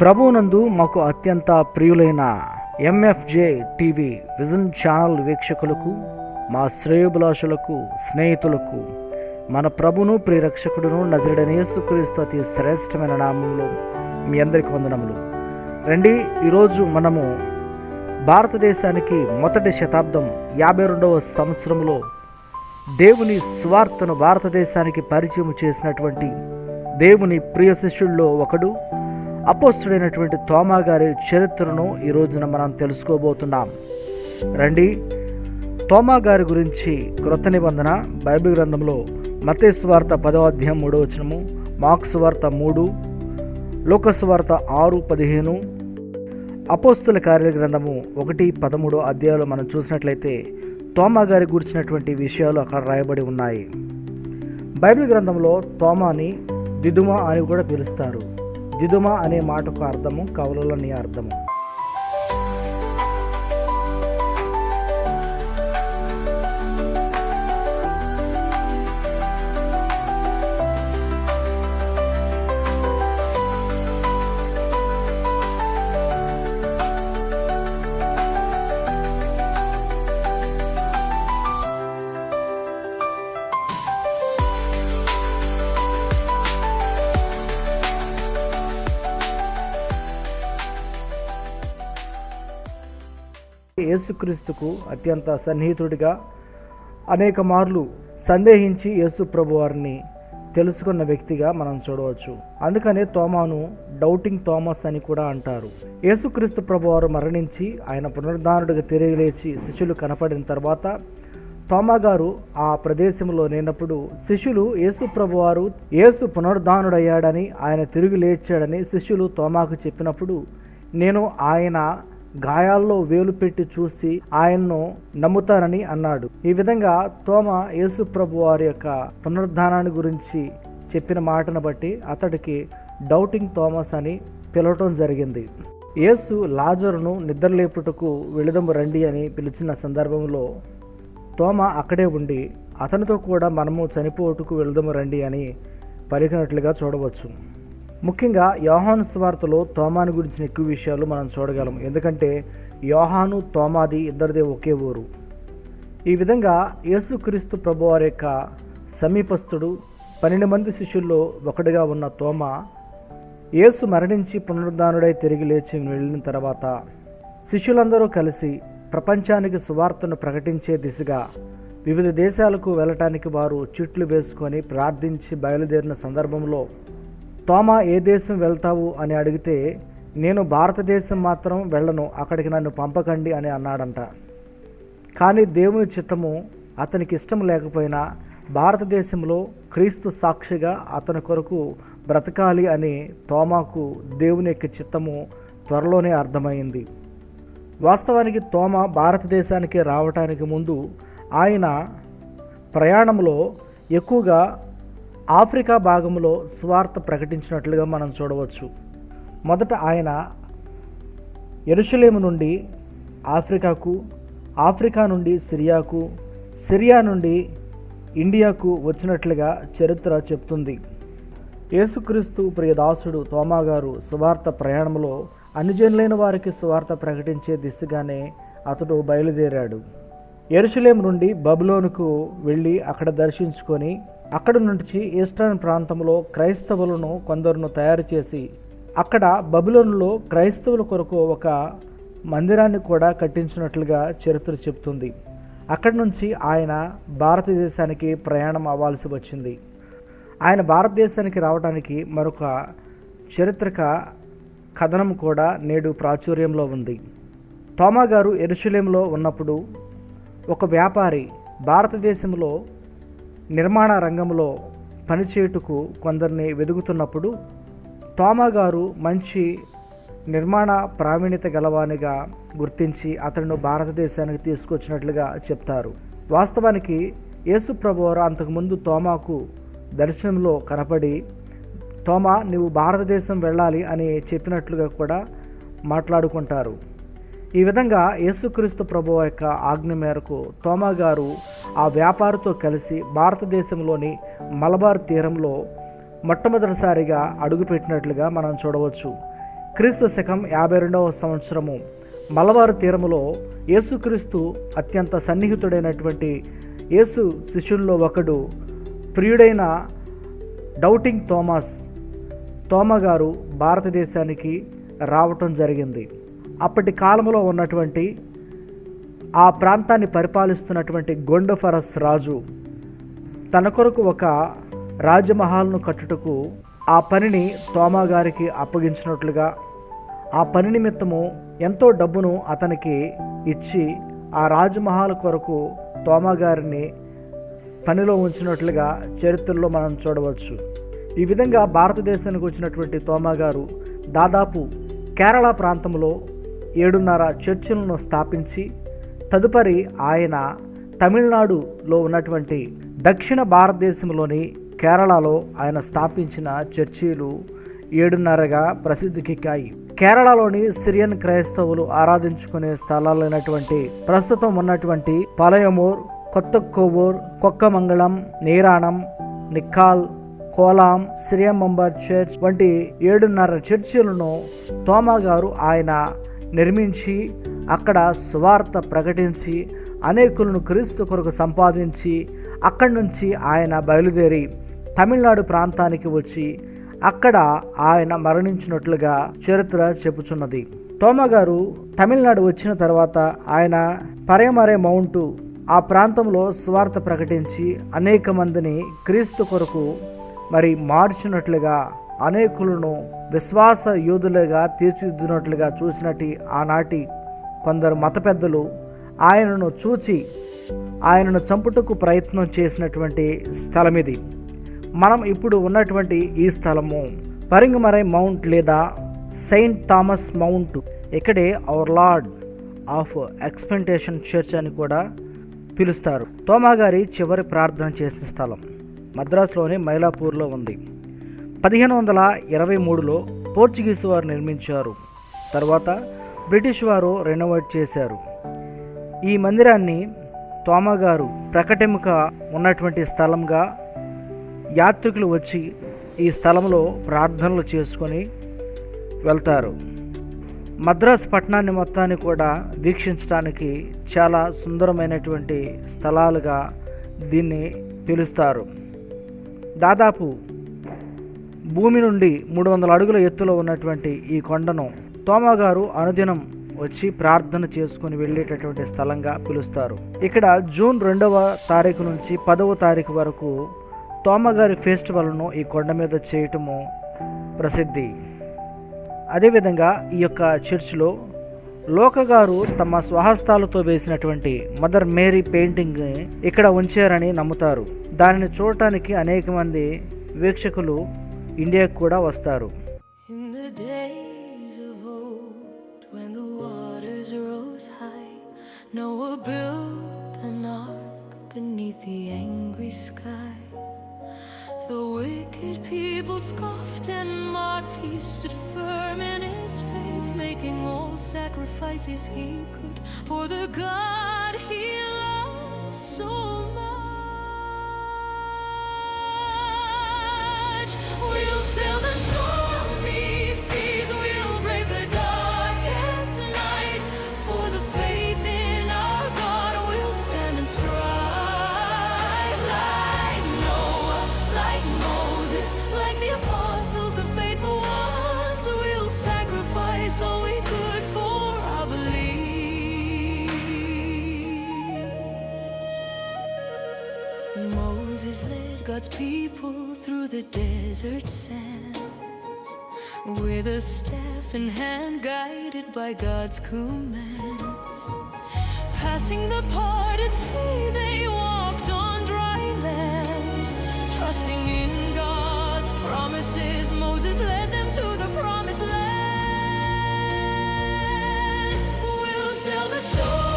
ప్రభువునందు మాకు అత్యంత ప్రియులైన ఎంఎఫ్జే టీవీ విజన్ ఛానల్ వీక్షకులకు మా శ్రేయోభిలాషులకు స్నేహితులకు మన ప్రభును ప్రియరక్షకుడును నజరుడనేసుక్రీస్తు అతి శ్రేష్టమైన నామంలో మీ అందరికి వందనములు. రండి ఈరోజు మనము భారతదేశానికి మొదటి శతాబ్దం యాభై రెండవ సంవత్సరంలో దేవుని స్వార్థను భారతదేశానికి పరిచయం చేసినటువంటి దేవుని ప్రియ శిష్యుల్లో ఒకడు అపోస్తుడైనటువంటి తోమా గారి చరిత్రను ఈ రోజున మనం తెలుసుకోబోతున్నాం. రండి తోమా గారి గురించి క్రొత్త నిబంధన బైబిల్ గ్రంథంలో మతేసు వార్త పదవ అధ్యాయం మూడో వచనము మార్క్స్ వార్త మూడు లోకస్ వార్త ఆరు పదిహేను అపోస్తుల కార్య గ్రంథము ఒకటి పదమూడు అధ్యాయాలు మనం చూసినట్లయితే తోమా గారి గురించినటువంటి విషయాలు అక్కడ రాయబడి ఉన్నాయి. బైబిల్ గ్రంథంలో తోమాని దిదుమ అని కూడా పిలుస్తారు. దిదుమ అనే మాటకు అర్థము కవలని అర్థము. యేసుక్రీస్తుకు అత్యంత సన్నిహితుడిగా అనేక మార్లు సందేహించి యేసు ప్రభు వారిని తెలుసుకున్న వ్యక్తిగా మనం చూడవచ్చు. అందుకనే తోమాను డౌటింగ్ థామస్ అని కూడా అంటారు. యేసుక్రీస్తు ప్రభువారు మరణించి ఆయన పునరుద్ధానుడిగా తిరిగి లేచి శిష్యులు కనపడిన తర్వాత తోమా గారు ఆ ప్రదేశంలో లేనప్పుడు శిష్యులు యేసు ప్రభువారు యేసు పునరుద్ధానుడయ్యాడని ఆయన తిరిగి లేచాడని శిష్యులు తోమాకు చెప్పినప్పుడు నేను ఆయన గాయాల్లో వేలు పెట్టి చూసి ఆయన్ను నమ్ముతానని అన్నాడు. ఈ విధంగా తోమ యేసు ప్రభు వారి యొక్క పునరుద్ధానాన్ని గురించి చెప్పిన మాటను బట్టి అతడికి డౌటింగ్ థామస్ అని పిలవటం జరిగింది. యేసు లాజరును నిద్రలేపుటకు వెళుదము రండి అని పిలిచిన సందర్భంలో తోమ అక్కడే ఉండి అతనితో కూడా మనము చనిపోటుకు వెళుదము రండి అని పలికినట్లుగా చూడవచ్చు. ముఖ్యంగా యోహాను స్వార్తలో తోమాని గురించిన ఎక్కువ విషయాలు మనం చూడగలం. ఎందుకంటే యోహాను తోమాది ఇద్దరిదే ఒకే ఊరు. ఈ విధంగా యేసుక్రీస్తు ప్రభువారి యొక్క సమీపస్థుడు పన్నెండు మంది శిష్యుల్లో ఒకటిగా ఉన్న తోమ యేసు మరణించి పునరుద్ధానుడై తిరిగి లేచి వెళ్ళిన తర్వాత శిష్యులందరూ కలిసి ప్రపంచానికి సువార్తను ప్రకటించే దిశగా వివిధ దేశాలకు వెళ్ళటానికి వారు చిట్లు వేసుకొని ప్రార్థించి బయలుదేరిన సందర్భంలో తోమా ఏ దేశం వెళ్తావు అని అడిగితే నేను భారతదేశం మాత్రం వెళ్ళను అక్కడికి నన్ను పంపకండి అని అన్నాడంట. కానీ దేవుని చిత్తము అతనికి ఇష్టం లేకపోయినా భారతదేశంలో క్రీస్తు సాక్షిగా అతని కొరకు బ్రతకాలి అని తోమాకు దేవుని యొక్క చిత్తము త్వరలోనే అర్థమైంది. వాస్తవానికి తోమ భారతదేశానికి రావటానికి ముందు ఆయన ప్రయాణంలో ఎక్కువగా ఆఫ్రికా భాగంలో స్వార్థ ప్రకటించినట్లుగా మనం చూడవచ్చు. మొదట ఆయన ఎరుషలేము నుండి ఆఫ్రికాకు ఆఫ్రికా నుండి సిరియాకు సిరియా నుండి ఇండియాకు వచ్చినట్లుగా చరిత్ర చెప్తుంది. యేసుక్రీస్తు ప్రియదాసుడు తోమాగారు స్వార్థ సువార్త ప్రయాణంలో అనుజనులైన వారికి సువార్త ప్రకటించే దిశగానే అతడు బయలుదేరాడు. ఎరుషులేం నుండి బబులోనుకు వెళ్ళి అక్కడ దర్శించుకొని అక్కడి నుంచి ఈస్టర్న్ ప్రాంతంలో క్రైస్తవులను కొందరును తయారు చేసి అక్కడ బబులోనులో క్రైస్తవుల కొరకు ఒక మందిరాన్ని కూడా కట్టించినట్లుగా చరిత్ర చెప్తుంది అక్కడి నుంచి ఆయన భారతదేశానికి ప్రయాణం అవ్వాల్సి వచ్చింది. ఆయన భారతదేశానికి రావడానికి మరొక చరిత్రక కథనం కూడా నేడు ప్రాచుర్యంలో ఉంది. తోమా గారు ఎరుషలేంలో ఉన్నప్పుడు ఒక వ్యాపారి భారతదేశంలో నిర్మాణ రంగంలో పనిచేయుటకు కొందరిని వెదుగుతున్నప్పుడు తోమా గారు మంచి నిర్మాణ ప్రావీణ్యత గలవానిగా గుర్తించి అతను భారతదేశానికి తీసుకొచ్చినట్లుగా చెప్తారు. వాస్తవానికి యేసు ప్రభువారు అంతకుముందు తోమాకు దర్శనంలో కనపడి తోమా నీవు భారతదేశం వెళ్ళాలి అని చెప్పినట్లుగా కూడా మాట్లాడుకుంటారు. ఈ విధంగా యేసుక్రీస్తు ప్రభు యొక్క ఆజ్ఞ మేరకు తోమా గారు ఆ వ్యాపారితో కలిసి భారతదేశంలోని మలబార్ తీరంలో మొట్టమొదటిసారిగా అడుగుపెట్టినట్లుగా మనం చూడవచ్చు. క్రీస్తు శకం యాభై రెండవ సంవత్సరము మలబారు తీరములో యేసుక్రీస్తు అత్యంత సన్నిహితుడైనటువంటి యేసు శిష్యుల్లో ఒకడు ప్రియుడైన డౌటింగ్ థోమస్ తోమ గారు భారతదేశానికి రావటం జరిగింది. అప్పటి కాలంలో ఉన్నటువంటి ఆ ప్రాంతాన్ని పరిపాలిస్తున్నటువంటి గొండఫరస్ రాజు తన కొరకు ఒక రాజమహల్ను కట్టుటకు ఆ పనిని తోమా గారికి అప్పగించినట్లుగా ఆ పని నిమిత్తము ఎంతో డబ్బును అతనికి ఇచ్చి ఆ రాజమహల్ కొరకు తోమా గారిని పనిలో ఉంచినట్లుగా చరిత్రలో మనం చూడవచ్చు. ఈ విధంగా భారతదేశానికి వచ్చినటువంటి తోమా గారు దాదాపు కేరళ ప్రాంతంలో ఏడున్నర చర్చిలను స్థాపించి తదుపరి ఆయన తమిళనాడులో ఉన్నటువంటి దక్షిణ భారతదేశంలోని కేరళలో ఆయన స్థాపించిన చర్చీలు ఏడున్నరగా ప్రసిద్ధికెక్కాయి. కేరళలోని సిరియన్ క్రైస్తవులు ఆరాధించుకునే స్థలాలైనటువంటి ప్రస్తుతం ఉన్నటువంటి పలయమూర్ కొత్త కోవూర్ కొక్కమంగళం నీరాణం నిక్కాల్ కోలాం శ్రీమంబర్ చర్చ్ వంటి ఏడున్నర చర్చిలను తోమా గారు ఆయన నిర్మించి అక్కడ సువార్త ప్రకటించి అనేకులను క్రీస్తు కొరకు సంపాదించి అక్కడి నుంచి ఆయన బయలుదేరి తమిళనాడు ప్రాంతానికి వచ్చి అక్కడ ఆయన మరణించినట్లుగా చరిత్ర చెప్పుచున్నది తోమ గారు తమిళనాడు వచ్చిన తర్వాత ఆయన పరేమరే మౌంటు ఆ ప్రాంతంలో స్వార్థ ప్రకటించి అనేక మందిని క్రీస్తు కొరకు మరి మార్చినట్లుగా అనేకులను విశ్వాస యోధులుగా తీర్చిదిద్దినట్లుగా చూసినట్టు ఆనాటి కొందరు మత పెద్దలు ఆయనను చూచి ఆయనను చంపుటకు ప్రయత్నం చేసినటువంటి స్థలం ఇది మనం ఇప్పుడు ఉన్నటువంటి ఈ స్థలము పరింగమరై మౌంట్ లేదా సెయింట్ థామస్ మౌంట్ ఇక్కడే our lord of expectation church అని కూడా పిలుస్తారు. తోమా గారి చివరి ప్రార్థన చేసిన స్థలం మద్రాసులోని మైలాపూర్లో ఉంది. పదిహేను వందల ఇరవై మూడులో పోర్చుగీస్ వారు నిర్మించారు. తర్వాత బ్రిటిష్ వారు రెనోవేట్ చేశారు. ఈ మందిరాన్ని తోమగారు ప్రకటెముక ఉన్నటువంటి స్థలంగా యాత్రికులు వచ్చి ఈ స్థలంలో ప్రార్థనలు చేసుకొని వెళ్తారు. మద్రాస్ పట్టణాన్ని మొత్తాన్ని కూడా వీక్షించడానికి చాలా సుందరమైనటువంటి స్థలాలుగా దీన్ని పిలుస్తారు. దాదాపు భూమి నుండి మూడు వందల అడుగుల ఎత్తులో ఉన్నటువంటి ఈ కొండను తోమగారు అనుదినం వచ్చి ప్రార్థన చేసుకుని వెళ్ళేటటువంటి స్థలంగా పిలుస్తారు. ఇక్కడ జూన్ రెండవ తారీఖు నుంచి పదవ తారీఖు వరకు తోమగారి ఫెస్టివల్ను ఈ కొండ మీద చేయటము ప్రసిద్ధి. అదేవిధంగా ఈ యొక్క చర్చిలో లోకగారు తమ స్వహస్తాలతో వేసినటువంటి మదర్ మేరీ పెయింటింగ్ ఇక్కడ ఉంచారని నమ్ముతారు. దానిని చూడటానికి అనేక మంది వీక్షకులు ఇండియాకు కూడా వస్తారు In the days of old, when the waters rose high, Noah built an ark beneath the angry sky. The wicked people scoffed and mocked, he stood firm in his faith, making all sacrifices he could for the God God's people through the desert sands with a staff in hand, guided by God's commands. Passing the parted sea, they walked on dry lands, trusting in God's promises. Moses led them to the promised land. We'll sail the stormy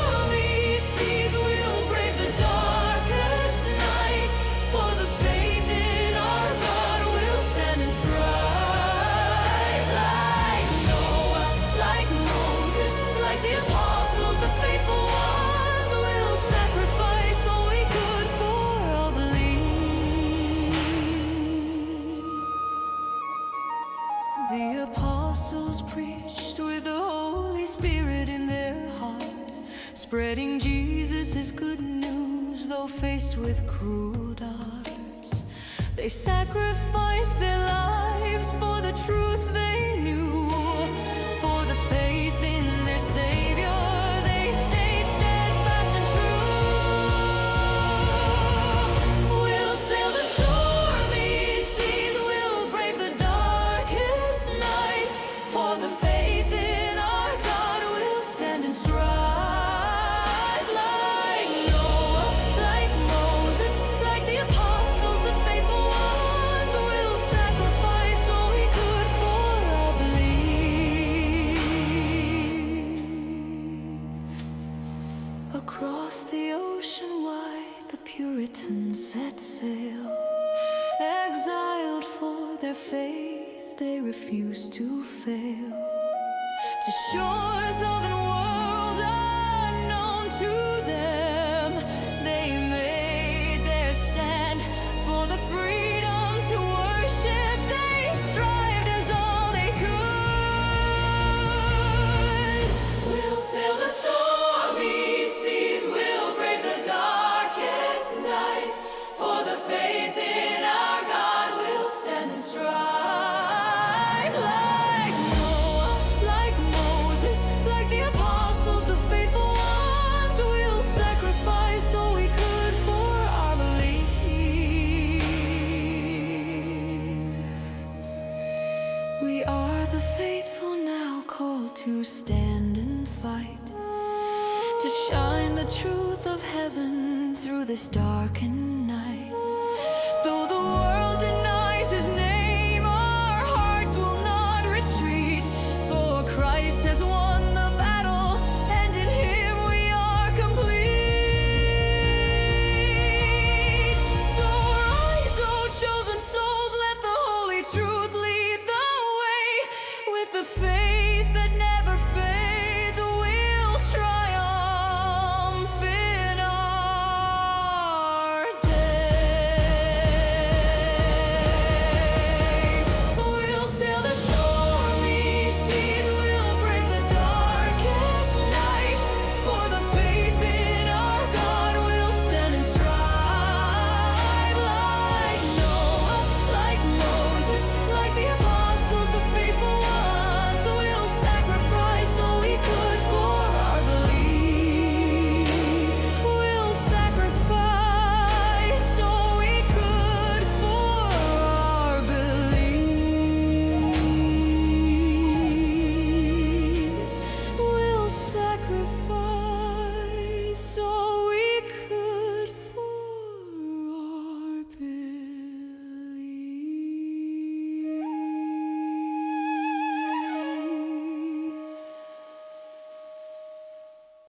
apostles preached with the Holy Spirit in their hearts, spreading Jesus' good news, though faced with cruel darts. They sacrificed their lives for the truth they knew. Across the ocean wide, the Puritans set sail. Exiled for their faith, they refused to fail. To shores of an world. We are the faithful now called to stand and fight, to shine the truth of heaven through this darkened